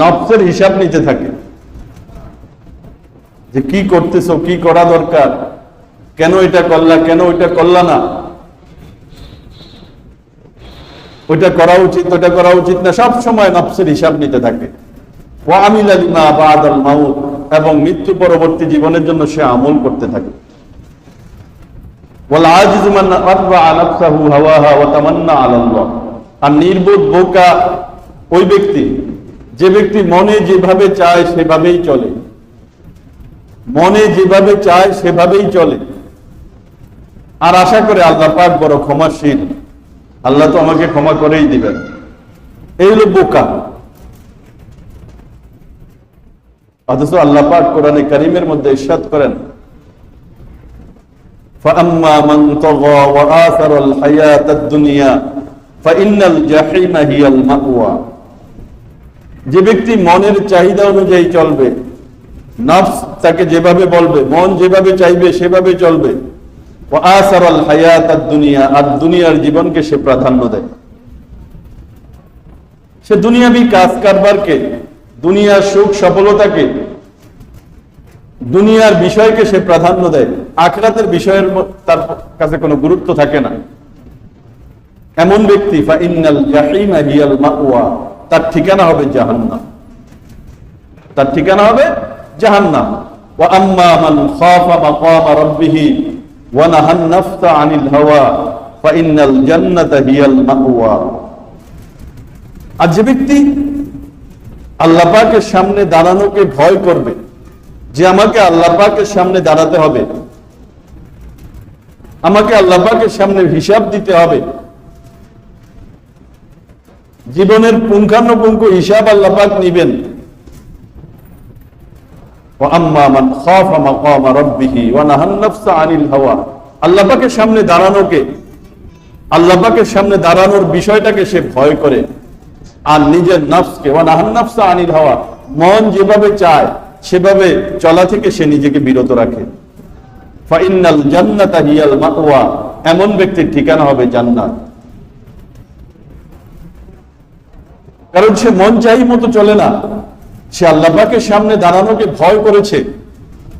নফসের হিসাব নিতে থাকে। যে কি করতেছো, কি করা দরকার, কেন এটা করলা, কেন ওইটা করলা না? ওইটা করা উচিত ওটা করা উচিত না, সব সময় নফসের হিসাব নিতে থাকে। এবং মৃত্যু পরবর্তী জীবনের জন্য সে আমল করতে থাকে। আর নির্বোধ বোকা ওই ব্যক্তি যে ব্যক্তি মনে যেভাবে চায় সেভাবেই চলে মনে যেভাবে চায় সেভাবেই চলে আর আশা করে আল্লাহ পাক বড় ক্ষমাশীল আল্লাহ তো আমাকে ক্ষমা করেই দিবেন এই হলো বোকা অথচ আল্লাহ পাক কোরআনে কারিমের মধ্যে ইরশাদ করেন فأما من طغى وآثر الحياة الدنيا فإن الجحيم هي المأوى যে ব্যক্তি মনের চাহিদা অনুযায়ী চলবে, নফস তাকে যেভাবে বলবে, মন যেভাবে চাইবে সেভাবে চলবে। আসারাল হায়াত আর দুনিয়া আর দুনিয়ার জীবনকে সে প্রাধান্য দেয়। সে দুনিয়াবি কাজ কারবারকে, দুনিয়ার সুখ সফলতাকে, দুনিয়ার বিষয়কে সে প্রাধান্য দেয়। আখরাতের বিষয়ের তার কাছে কোনো গুরুত্ব থাকে না। এমন ব্যক্তি ফা ইন্নাল জাহিমা হিয়াল মাওয়া। তার ঠিকানা হবে জাহান্নাম। তার ঠিকানা হবে জাহান্নাম। জান্নাতা হিয়াল মাওয়া। আর যে ব্যক্তি আল্লাহ পাকের সামনে দাঁড়ানোকে ভয় করবে, যে আমাকে আল্লাহ পাকের সামনে দাঁড়াতে হবে, আমাকে আল্লাহ পাকের সামনে হিসাব দিতে হবে জীবনের পুঙ্খানুপুঙ্খ হিসাব আল্লাপাক নিবেন। আল্লাপাকের সামনে দাঁড়ানোকে আল্লাপাকের সামনে দাঁড়ানোর বিষয়টাকে সে ভয় করে। আর নিজের নফসকে আনিল হাওয়া, মন যেভাবে চায়, সেভাবে চলা থেকে সে নিজেকে বিরত রাখে। ফাইনাল জান্নাত এমন ব্যক্তির ঠিকানা হবে জান্নাত। কারণ সে মন চাই মতো চলে না। সে আল্লাপাকে সামনে দাঁড়ানোকে ভয় করেছে।